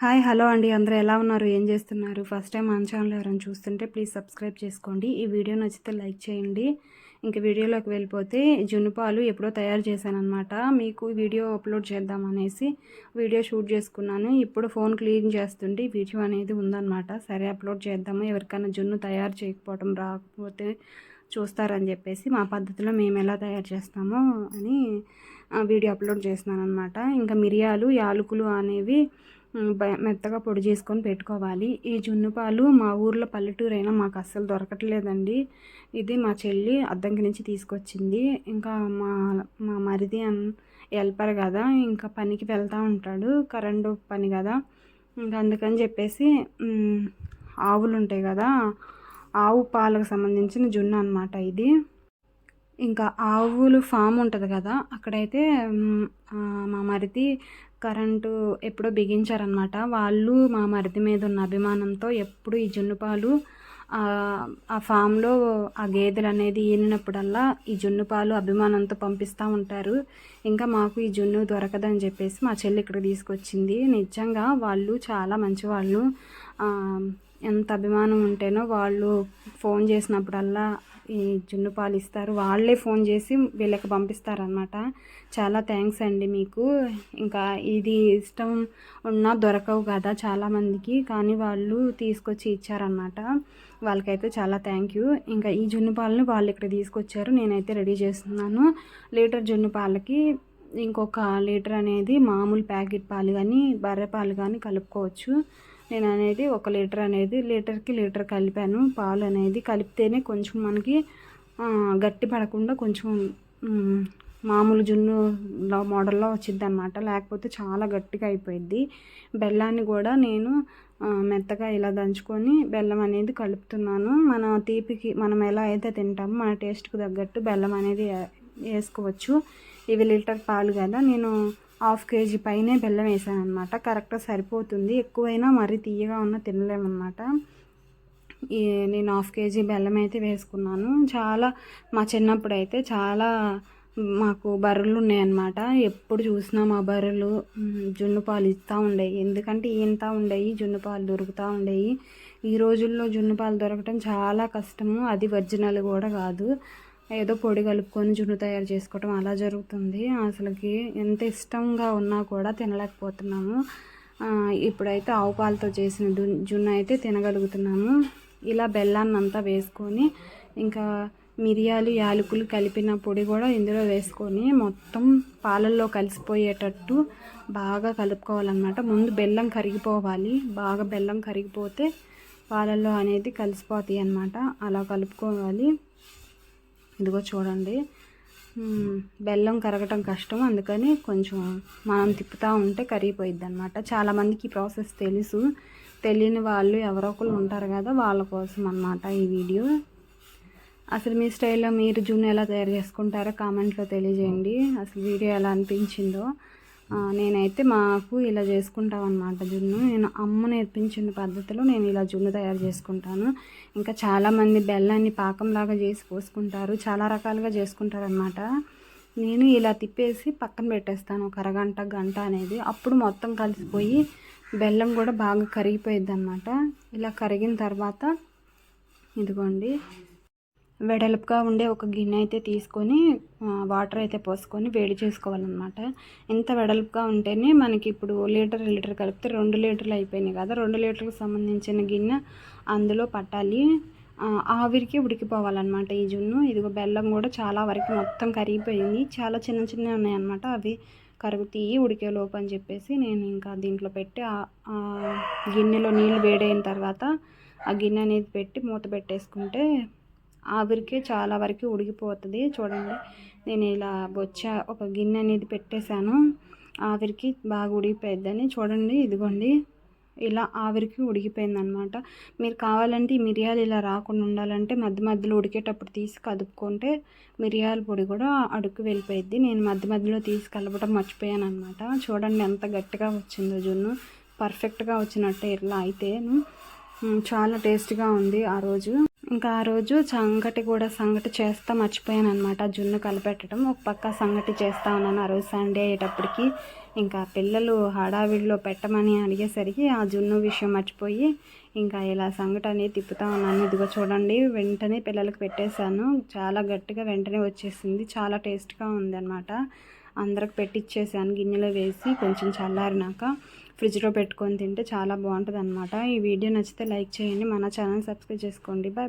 Hi hello అండి. అందరూ ఎలా ఉన్నారు? ఏం చేస్తున్నారు? ఫస్ట్ టైం మన ఛానల్ ఎవరైనా చూస్తుంటే ప్లీజ్ సబ్స్క్రైబ్ చేసుకోండి. ఈ వీడియో నచ్చితే లైక్ చేయండి. ఇంక వీడియోలోకి వెళ్ళిపోతే జున్నుపాలు ఎప్పుడో తయారు చేశాను అనమాట మీకు వీడియో అప్లోడ్ చేద్దాం అనేసి వీడియో షూట్ చేసుకున్నాను. ఇప్పుడు ఫోన్ క్లీన్ చేస్తుంటే వీడియో అనేది ఉందన్నమాట. సరే అప్లోడ్ చేద్దాము. ఎవరికైనా జున్ను తయారు చేయకపోవడం రాకపోతే చూస్తారని చెప్పేసి మా పద్ధతిలో మేము ఎలా తయారు చేస్తామో అని ఆ వీడియో అప్లోడ్ చేస్తున్నాను అనమాట ఇంకా మిరియాలు యాలకులు అనేవి మెత్తగా పొడి చేసుకొని పెట్టుకోవాలి. ఈ జున్ను పాలు మా ఊర్లో పల్లెటూరు అయినా మాకు అస్సలు దొరకట్లేదండి. ఇది మా చెల్లి అద్దంకి నుంచి తీసుకొచ్చింది. ఇంకా మా మా మరిది అన్ హెల్పర్ కదా ఇంకా పనికి వెళ్తూ ఉంటాడు. కరెంటు పని కదా. ఇంకా అందుకని చెప్పేసి ఆవులు ఉంటాయి కదా ఆవు పాలకు సంబంధించిన జున్ను అనమాట ఇది. ఇంకా ఆవులు ఫామ్ ఉంటుంది కదా అక్కడైతే మా మరిది కరెంటు ఎప్పుడో బిగించారనమాట వాళ్ళు మా మరిది మీద ఉన్న అభిమానంతో ఎప్పుడు ఈ జున్నుపాలు ఆ, ఫామ్లో ఆ గేదెలు అనేది ఈనినప్పుడల్లా ఈ జున్ను పాలు అభిమానంతో పంపిస్తూ ఉంటారు. ఇంకా మాకు ఈ జున్ను దొరకదని చెప్పేసి మా చెల్లి ఇక్కడ తీసుకొచ్చింది. నిజంగా వాళ్ళు చాలా మంచివాళ్ళు. వాళ్ళు ఎంత అభిమానం ఉంటేనో వాళ్ళు ఫోన్ చేసినప్పుడల్లా ఈ జున్ను పాలు ఇస్తారు. వాళ్ళే ఫోన్ చేసి వీళ్ళకి పంపిస్తారనమాట చాలా థ్యాంక్స్ అండి మీకు. ఇంకా ఇది ఇష్టం ఉన్నా దొరకవు కదా చాలామందికి కానీ వాళ్ళు తీసుకొచ్చి ఇచ్చారనమాట వాళ్ళకైతే చాలా థ్యాంక్ యూ. ఇంకా ఈ జున్ను పాలను వాళ్ళు ఇక్కడ తీసుకొచ్చారు. నేనైతే రెడీ చేస్తున్నాను. లీటర్ జున్ను పాలకి ఇంకొక లీటర్ అనేది మామూలు ప్యాకెట్ పాలు కానీ బర్రె పాలు కానీ కలుపుకోవచ్చు. నేను అనేది ఒక లీటర్ అనేది లీటర్కి లీటర్ కలిపాను. పాలు అనేది కలిపితేనే కొంచెం మనకి గట్టి పడకుండా కొంచెం మామూలు జున్ను మోడల్లో వచ్చింది అనమాట లేకపోతే చాలా గట్టిగా అయిపోయింది బెల్లాన్ని కూడా నేను మెత్తగా ఇలా దంచుకొని బెల్లం అనేది కలుపుతున్నాను. మన తీపికి మనం ఎలా అయితే తింటామో మన టేస్ట్కి తగ్గట్టు బెల్లం అనేది వేసుకోవచ్చు. ఇవి లీటర్ పాలు కదా నేను హాఫ్ కేజీ పైనే బెల్లం వేసాను అనమాట కరెక్ట్గా సరిపోతుంది. ఎక్కువైనా మరీ తీయగా ఉన్న తినలేమన్నమాట. ఈ నేను హాఫ్ కేజీ బెల్లం అయితే వేసుకున్నాను. చాలా మా చిన్నప్పుడు అయితే చాలా మాకు బర్రెలు ఉన్నాయన్నమాట. ఎప్పుడు చూసినా మా బర్రెలు జున్ను పాలు ఇస్తూ ఉండేవి. ఎందుకంటే ఈయంతా ఉండేవి జున్ను పాలు దొరుకుతూ ఉండేవి. ఈ రోజుల్లో జున్ను పాలు దొరకటం చాలా కష్టము. అది ఒరిజినల్ కూడా కాదు. ఏదో పొడి కలుపుకొని జున్ను తయారు చేసుకోవటం అలా జరుగుతుంది. అసలుకి ఎంత ఇష్టంగా ఉన్నా కూడా తినలేకపోతున్నాము. ఇప్పుడైతే ఆవు పాలతో చేసిన జున్ను అయితే తినగలుగుతున్నాము. ఇలా బెల్లాన్ని అంతా వేసుకొని ఇంకా మిరియాలు యాలకులు కలిపిన పొడి కూడా ఇందులో వేసుకొని మొత్తం పాలల్లో కలిసిపోయేటట్టు బాగా కలుపుకోవాలన్నమాట. ముందు బెల్లం కరిగిపోవాలి. బాగా బెల్లం కరిగిపోతే పాలల్లో అనేది కలిసిపోతాయి అన్నమాట. అలా కలుపుకోవాలి. ఇదిగో చూడండి. బెల్లం కరగటం కష్టం. అందుకని కొంచెం మనం తిప్పుతూ ఉంటే కరిగిపోయిద్ది అనమాట చాలామందికి ఈ ప్రాసెస్ తెలుసు. తెలియని వాళ్ళు ఎవరో ఒకరు ఉంటారు కదా వాళ్ళ కోసం అన్నమాట ఈ వీడియో. అసలు మీ స్టైల్లో మీరు జూన్ ఎలా తయారు చేసుకుంటారో కామెంట్లో తెలియజేయండి. అసలు వీడియో ఎలా అనిపించిందో. నేనైతే మాకు ఇలా చేసుకుంటాం అనమాట జున్ను. నేను అమ్మ నేర్పించిన పద్ధతిలో నేను ఇలా జున్ను తయారు చేసుకుంటాను. ఇంకా చాలామంది బెల్లాన్ని పాకంలాగా చేసి పోసుకుంటారు. చాలా రకాలుగా చేసుకుంటారు అనమాట నేను ఇలా తిప్పేసి పక్కన పెట్టేస్తాను. ఒక అరగంట గంట అనేది. అప్పుడు మొత్తం కలిసిపోయి బెల్లం కూడా బాగా కరిగిపోయిద్ది అనమాట ఇలా కరిగిన తర్వాత ఇదిగోండి. వెడల్పుగా ఉండే ఒక గిన్నె అయితే తీసుకొని వాటర్ అయితే పోసుకొని వేడి చేసుకోవాలన్నమాట. ఎంత వెడల్పుగా ఉంటేనే మనకి ఇప్పుడు లీటర్ లీటర్ కలిపితే రెండు లీటర్లు అయిపోయినాయి కదా. రెండు లీటర్లకు సంబంధించిన గిన్నె అందులో పట్టాలి. ఆవిరికి ఉడికిపోవాలన్నమాట ఈ జున్ను. ఇదిగో బెల్లం కూడా చాలా వరకు మొత్తం కరిగిపోయింది. చాలా చిన్న చిన్నవి ఉన్నాయన్నమాట. అవి కరుగుతీయి ఉడికే లోపు అని చెప్పేసి నేను ఇంకా దీంట్లో పెట్టి గిన్నెలో నీళ్ళు వేడైన తర్వాత ఆ గిన్నె అనేది పెట్టి మూత పెట్టేసుకుంటే ఆవిరికే చాలా వరకు ఉడికిపోతుంది. చూడండి నేను ఇలా బొచ్చ ఒక గిన్నె అనేది పెట్టేశాను. ఆవిరికి బాగా ఉడికిపోయిద్దని చూడండి ఇదిగోండి ఇలా ఆవిరికి ఉడికిపోయింది అనమాట మీరు కావాలంటే ఈ మిరియాలు ఇలా రాకుండా ఉండాలంటే మధ్య మధ్యలో ఉడికేటప్పుడు తీసి కదుపుకుంటే మిరియాల పొడి కూడా అడుక్కు వెళ్ళిపోయిద్ది. నేను మధ్య మధ్యలో తీసి కలపడం మర్చిపోయాను అనమాట చూడండి ఎంత గట్టిగా వచ్చిందో జున్ను. పర్ఫెక్ట్గా వచ్చినట్టే ఇట్లా అయితే చాలా టేస్ట్గా ఉంది ఆ రోజు. ఇంకా ఆ రోజు సంగటి కూడా సంగటి చేస్తా మర్చిపోయాను అనమాట జున్ను కలిపెట్టడం ఒక పక్క సంగటి చేస్తా ఉన్నాను ఆ రోజు సండే అయ్యేటప్పటికి. ఇంకా పిల్లలు హడావిడిలో పెట్టమని అడిగేసరికి ఆ జున్ను విషయం మర్చిపోయి ఇంకా ఇలా సంగటి అనేది తిప్పుతా ఉన్నాను. ఇదిగో చూడండి వెంటనే పిల్లలకు పెట్టేశాను. చాలా గట్టిగా వెంటనే వచ్చేసింది. చాలా టేస్ట్గా ఉంది అనమాట అందరికి పెట్టిచ్చేసాను. గిన్నెలో వేసి కొంచెం చల్లారినాక ఫ్రిడ్జ్లో పెట్టుకొని తింటే చాలా బాగుంటుంది అనమాట ఈ వీడియో నచ్చితే లైక్ చేయండి. మన ఛానల్ సబ్స్క్రైబ్ చేసుకోండి. Bye bye